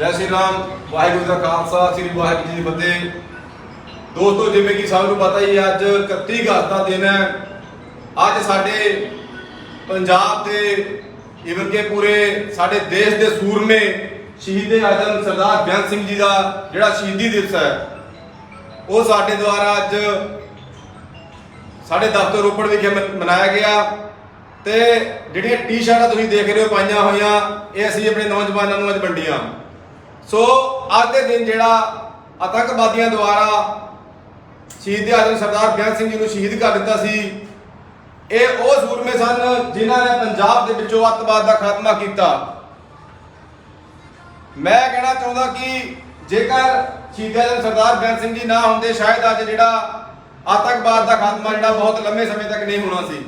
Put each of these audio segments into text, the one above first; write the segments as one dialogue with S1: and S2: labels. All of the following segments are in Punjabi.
S1: ਜੈ ਸ਼੍ਰੀ ਰਾਮ, ਵਾਹਿਗੁਰੂ ਜੀ ਦਾ ਖਾਲਸਾ, ਸ੍ਰੀ ਵਾਹਿਗੁਰੂ ਜੀ ਦੀ ਫਤਿਹ। ਦੋਸਤੋ, ਜਿਵੇਂ ਕਿ ਸਭ ਨੂੰ ਪਤਾ ਹੀ ਅੱਜ 31 ਅਗਸਤ ਦਾ ਦਿਨ ਹੈ। ਅੱਜ ਸਾਡੇ ਪੰਜਾਬ ਦੇ ਇਵਨ ਕਿ ਪੂਰੇ ਸਾਡੇ ਦੇਸ਼ ਦੇ ਸੂਰਮੇ ਸ਼ਹੀਦੇ ਆਜ਼ਮ ਸਰਦਾਰ ਬੇਅੰਤ ਸਿੰਘ ਜੀ ਦਾ ਜਿਹੜਾ ਸ਼ਹੀਦੀ ਦਿਵਸ ਹੈ, ਉਹ ਸਾਡੇ ਦੁਆਰਾ ਅੱਜ ਸਾਡੇ ਦਫ਼ਤਰ ਰੋਪੜ ਵਿਖੇ ਮਨ- ਮਨਾਇਆ ਗਿਆ। ਤੇ ਜਿਹੜੀਆਂ ਟੀ-ਸ਼ਰਟਾਂ ਤੁਸੀਂ ਦੇਖ ਰਹੇ ਹੋ ਪਾਈਆਂ ਹੋਈਆਂ, ਇਹ ਅਸੀਂ ਆਪਣੇ ਨੌਜਵਾਨਾਂ ਨੂੰ ਅੱਜ ਵੰਡੀਆਂ। ਸੋ ਅੱਜ ਦੇ ਦਿਨ ਜਿਹੜਾ ਆਤੰਕਵਾਦੀਆਂ ਦੁਆਰਾ ਸ਼ਹੀਦ ਆਜ਼ਮ ਸਰਦਾਰ ਬੇਅੰਤ ਸਿੰਘ ਜੀ ਨੂੰ ਸ਼ਹੀਦ ਕਰ ਦਿੱਤਾ ਸੀ ਇਹ ਉਹ ਸੂਰਮੇ ਸਨ ਜਿਨ੍ਹਾਂ ਨੇ ਪੰਜਾਬ ਦੇ ਵਿੱਚੋਂ ਅੱਤਵਾਦ ਦਾ ਖਾਤਮਾ ਕੀਤਾ। ਮੈਂ ਕਹਿਣਾ ਚਾਹੁੰਦਾ ਕਿ ਜੇਕਰ ਸ਼ਹੀਦ ਆਜ਼ਮ ਸਰਦਾਰ ਬੇਅੰਤ ਸਿੰਘ ਜੀ ਨਾ ਹੁੰਦੇ ਸ਼ਾਇਦ ਅੱਜ ਜਿਹੜਾ ਆਤੰਕਵਾਦ ਦਾ ਖਾਤਮਾ ਜਿਹੜਾ ਬਹੁਤ ਲੰਮੇ ਸਮੇਂ ਤੱਕ ਨਹੀਂ ਹੋਣਾ ਸੀ।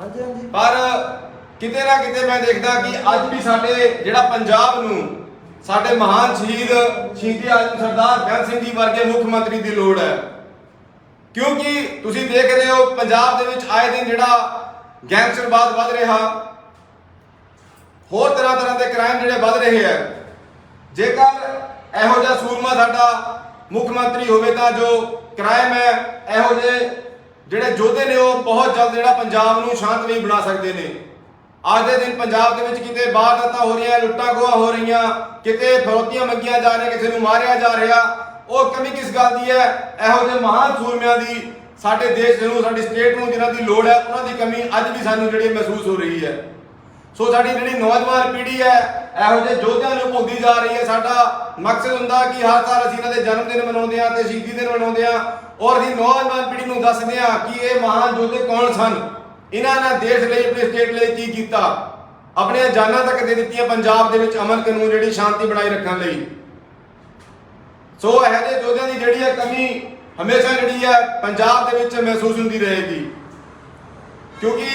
S2: ਹਾਂਜੀ ਹਾਂਜੀ।
S1: ਪਰ ਕਿਤੇ ਨਾ ਕਿਤੇ ਮੈਂ ਦੇਖਦਾ ਕਿ ਅੱਜ ਵੀ ਸਾਡੇ ਜਿਹੜਾ ਪੰਜਾਬ ਨੂੰ ਸਾਡੇ ਮਹਾਨ ਸ਼ਹੀਦ ਸ਼ਹੀਦ ਆਜ਼ਮ ਸਰਦਾਰ ਬੇਅੰਤ ਸਿੰਘ ਜੀ ਵਰਗੇ ਮੁੱਖ ਮੰਤਰੀ ਦੀ ਲੋੜ ਹੈ। ਕਿਉਂਕਿ ਤੁਸੀਂ ਦੇਖ ਰਹੇ ਹੋ, ਪੰਜਾਬ ਦੇ ਵਿੱਚ ਆਏ ਦਿਨ ਜਿਹੜਾ ਗੈਂਗਸਟਰਵਾਦ ਵੱਧ ਰਿਹਾ। ਹੋਰ ਤਰ੍ਹਾਂ ਤਰ੍ਹਾਂ ਦੇ ਕ੍ਰਾਈਮ ਜਿਹੜੇ ਵੱਧ ਰਹੇ ਹੈ। ਜੇਕਰ ਇਹੋ ਜਿਹਾ ਸੂਰਮਾ ਸਾਡਾ ਮੁੱਖ ਮੰਤਰੀ ਹੋਵੇ ਤਾਂ ਜੋ ਕ੍ਰਾਈਮ ਹੈ, ਇਹੋ ਜਿਹੇ ਜਿਹੜੇ ਯੋਧੇ ਨੇ ਉਹ ਬਹੁਤ ਜਲਦ ਜਿਹੜਾ ਪੰਜਾਬ ਨੂੰ ਸ਼ਾਂਤਮਈ ਬਣਾ ਸਕਦੇ ਨੇ। ਅੱਜ ਦੇ ਦਿਨ ਪੰਜਾਬ ਦੇ ਵਿੱਚ ਕਿਤੇ ਵਾਰਦਾਤਾਂ ਹੋ ਰਹੀਆਂ, ਲੁੱਟਾਂ ਖੋਹਾਂ ਹੋ ਰਹੀਆਂ, ਕਿਤੇ ਫਰੋਤੀਆਂ ਮੰਗੀਆਂ ਜਾ ਰਹੀਆਂ, ਕਿਸੇ ਨੂੰ ਮਾਰਿਆ ਜਾ ਰਿਹਾ, ਉਹ ਕਮੀ ਕਿਸ ਗੱਲ ਦੀ ਹੈ? ਇਹੋ ਜਿਹੇ ਮਹਾਨ ਸੂਰਮਿਆਂ ਦੀ ਸਾਡੇ ਦੇਸ਼ ਨੂੰ, ਸਾਡੀ ਸਟੇਟ ਨੂੰ ਜਿਨ੍ਹਾਂ ਦੀ ਲੋੜ ਹੈ, ਉਹਨਾਂ ਦੀ ਕਮੀ ਅੱਜ ਵੀ ਸਾਨੂੰ ਜਿਹੜੀ ਮਹਿਸੂਸ ਹੋ ਰਹੀ ਹੈ। ਸੋ ਸਾਡੀ ਜਿਹੜੀ ਨੌਜਵਾਨ ਪੀੜ੍ਹੀ ਹੈ, ਇਹੋ ਜਿਹੇ ਯੋਧਿਆਂ ਨੂੰ ਭੁੱਲਦੀ ਜਾ ਰਹੀ ਹੈ। ਸਾਡਾ ਮਕਸਦ ਹੁੰਦਾ ਕਿ ਹਰ ਸਾਲ ਅਸੀਂ ਇਹਨਾਂ ਦੇ ਜਨਮ ਦਿਨ ਮਨਾਉਂਦੇ ਹਾਂ ਤੇ ਸ਼ਹੀਦੀ ਦਿਨ ਮਨਾਉਂਦੇ ਹਾਂ। ਔਰ ਅਸੀਂ ਨੌਜਵਾਨ ਪੀੜ੍ਹੀ ਨੂੰ ਦੱਸਦੇ ਹਾਂ ਕਿ ਇਹ ਮਹਾਨ ਯੋਧੇ ਕੌਣ ਸਨ? ਇਹਨਾਂ ਨੇ ਦੇਸ਼ ਲਈ, ਆਪਣੇ ਸਟੇਟ ਲਈ ਕੀ ਕੀਤਾ? ਆਪਣੀਆਂ ਜਾਨਾਂ ਤੱਕ ਦੇ ਦਿੱਤੀਆਂ, ਪੰਜਾਬ ਦੇ ਵਿੱਚ ਅਮਨ ਕਾਨੂੰਨ ਜਿਹੜੀ ਸ਼ਾਂਤੀ ਬਣਾਈ ਰੱਖਣ ਲਈ। ਸੋ ਇਹੋ ਜਿਹੇ ਯੋਧਿਆਂ ਦੀ ਜਿਹੜੀ ਹੈ ਕਮੀ ਹਮੇਸ਼ਾ ਜਿਹੜੀ ਹੈ ਪੰਜਾਬ ਦੇ ਵਿੱਚ ਮਹਿਸੂਸ ਹੁੰਦੀ ਰਹੇਗੀ। ਕਿਉਂਕਿ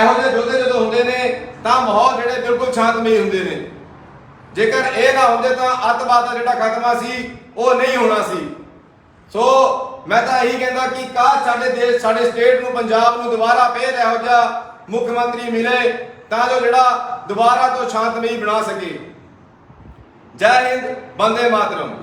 S1: ਇਹੋ ਜਿਹੇ ਯੋਧੇ ਜਦੋਂ ਹੁੰਦੇ ਨੇ, ਤਾਂ ਮਾਹੌਲ ਜਿਹੜੇ ਬਿਲਕੁਲ ਸ਼ਾਂਤਮਈ ਹੁੰਦੇ ਨੇ। ਜੇਕਰ ਇਹ ਨਾ ਹੁੰਦੇ ਤਾਂ ਅੱਤਵਾਦ ਦਾ ਜਿਹੜਾ ਖਤਮਾ ਸੀ, ਉਹ ਨਹੀਂ ਹੋਣਾ ਸੀ। ਸੋ ਮੈਂ ਤਾਂ ਇਹੀ ਕਹਿੰਦਾ ਕਿ ਕਾਹ ਸਾਡੇ ਦੇਸ਼, ਸਾਡੇ ਸਟੇਟ ਨੂੰ, ਪੰਜਾਬ ਨੂੰ ਦੁਬਾਰਾ ਫੇਰ ਇਹੋ ਜਿਹਾ ਮੁੱਖ ਮੰਤਰੀ ਮਿਲੇ, ਤਾਂ ਜੋ ਜਿਹੜਾ ਦੁਬਾਰਾ ਤੋਂ ਸ਼ਾਂਤਮਈ ਬਣਾ ਸਕੇ। ਜੈ ਹਿੰਦ, ਬੰਦੇ ਮਾਤਰਮ।